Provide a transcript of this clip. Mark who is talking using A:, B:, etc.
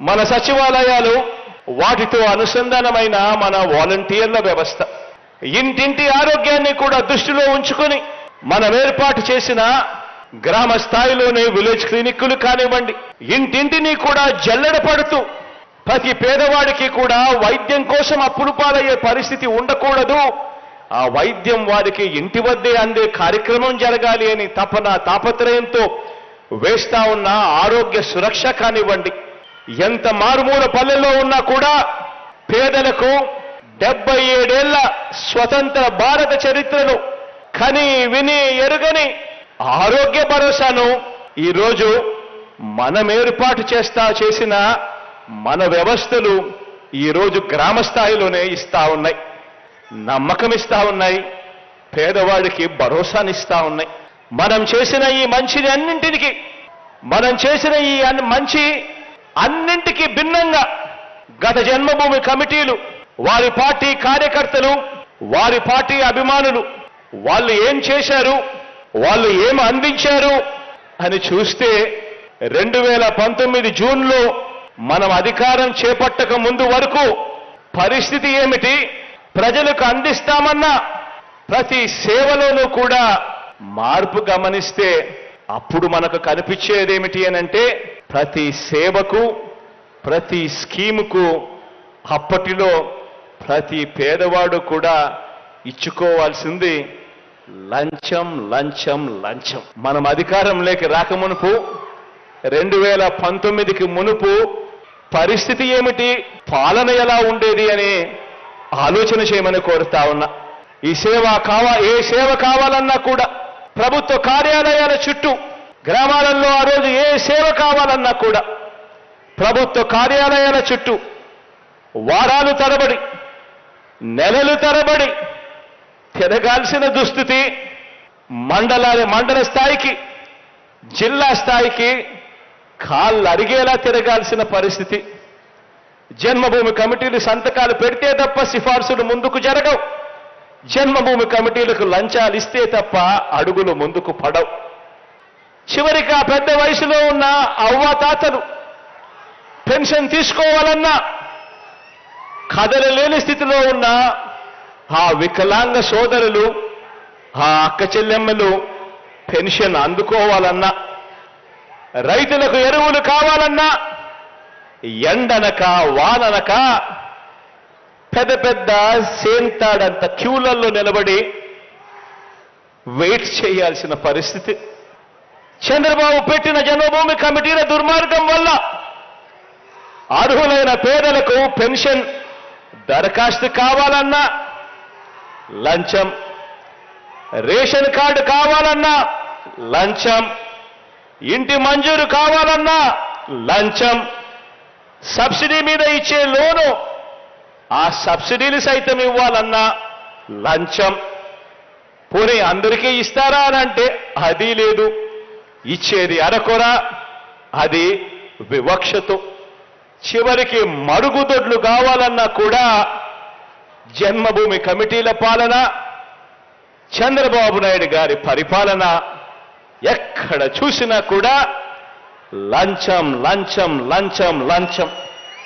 A: మన సచివాలయాలు వాటితో అనుసంధానమైన మన వాలంటీర్ల వ్యవస్థ. ఇంటింటి ఆరోగ్యాన్ని కూడా దృష్టిలో ఉంచుకొని మనం ఏర్పాటు చేసిన గ్రామ స్థాయిలోనే విలేజ్ క్లినిక్కులు కానివ్వండి ఇంటింటిని కూడా జల్లెడ పడుతూ ప్రతి పేదవాడికి కూడా వైద్యం కోసం అప్పులు పాలయ్యే పరిస్థితి ఉండకూడదు. ఆ వైద్యం వారికి ఇంటి వద్దే అందే కార్యక్రమం జరగాలి అని తపన తాపత్రయంతో వేస్తా ఉన్న ఆరోగ్య సురక్ష కానివ్వండి. ఎంత మారుమూల పల్లెల్లో ఉన్నా కూడా పేదలకు డెబ్బై ఏడేళ్ళ స్వతంత్ర భారత చరిత్రను కని విని ఎరుగని ఆరోగ్య భరోసాను ఈరోజు మనం ఏర్పాటు చేస్తా చేసిన మన వ్యవస్థలు ఈరోజు గ్రామ స్థాయిలోనే ఇస్తా ఉన్నాయి. నమ్మకం ఇస్తా ఉన్నాయి. పేదవాడికి భరోసానిస్తా ఉన్నాయి. మనం చేసిన ఈ మంచిని అన్నింటికి మనం చేసిన ఈ మంచి అన్నింటికి భిన్నంగా గత జన్మభూమి కమిటీలు వారి పార్టీ కార్యకర్తలు వారి పార్టీ అభిమానులు వాళ్ళు ఏం చేశారు వాళ్ళు ఏం అందించారు అని చూస్తే రెండు వేల పంతొమ్మిది జూన్లో మనం అధికారం చేపట్టక ముందు వరకు పరిస్థితి ఏమిటి? ప్రజలకు అందిస్తామన్నా ప్రతి సేవలోనూ కూడా మార్పు గమనిస్తే అప్పుడు మనకు కనిపించేదేమిటి అనంటే ప్రతి సేవకు ప్రతి స్కీముకు అప్పటిలో ప్రతి పేదవాడు కూడా ఇచ్చుకోవాల్సింది లంచం లంచం లంచం. మనం అధికారంలోకి రాకమునుపు రెండు వేల పంతొమ్మిదికి మునుపు పరిస్థితి ఏమిటి పాలన ఎలా ఉండేది అని ఆలోచన చేయమని కోరుతా ఉన్నా. ఈ సేవ కావా ఏ సేవ కావాలన్నా కూడా ప్రభుత్వ కార్యాలయాల చుట్టూ గ్రామాలలో ఆ రోజు ఏ సేవ కావాలన్నా కూడా ప్రభుత్వ కార్యాలయాల చుట్టూ వారాలు తరబడి నెలలు తరబడి తిరగాల్సిన దుస్థితి మండల మండల స్థాయికి జిల్లా స్థాయికి కాళ్ళు అరిగేలా తిరగాల్సిన పరిస్థితి. జన్మభూమి కమిటీలు సంతకాలు పెడితే తప్ప సిఫార్సులు ముందుకు జరగవు. జన్మభూమి కమిటీలకు లంచాలు ఇస్తే తప్ప అడుగులు ముందుకు పడవు. చివరికి ఆ పెద్ద వయసులో ఉన్న అవ్వాతాతలు పెన్షన్ తీసుకోవాలన్నా కదలలేని స్థితిలో ఉన్న ఆ వికలాంగ సోదరులు ఆ అక్క చెల్లెమ్మలు పెన్షన్ అందుకోవాలన్నా రైతులకు ఎరువులు కావాలన్నా ఎండనక వాననక పెద్ద పెద్ద సేంతాడంత క్యూలలో నిలబడి వెయిట్ చేయాల్సిన పరిస్థితి. చంద్రబాబు పెట్టిన జన్మభూమి కమిటీల దుర్మార్గం వల్ల అర్హులైన పేదలకు పెన్షన్ దరఖాస్తు కావాలన్నా లంచం రేషన్ కార్డు కావాలన్నా లంచం ఇంటి మంజూరు కావాలన్నా లంచం. సబ్సిడీ మీద ఇచ్చే లోను ఆ సబ్సిడీలు సైతం ఇవ్వాలన్నా లంచం. పోనీ అందరికీ ఇస్తారా అని అంటే అది లేదు. ఇచ్చేది అరకొర అది వివక్షతో. చివరికి మరుగుదొడ్లు కావాలన్నా కూడా జన్మభూమి కమిటీల పాలన చంద్రబాబు నాయుడు గారి పరిపాలన ఎక్కడ చూసినా కూడా లంచం లంచం లంచం లంచం.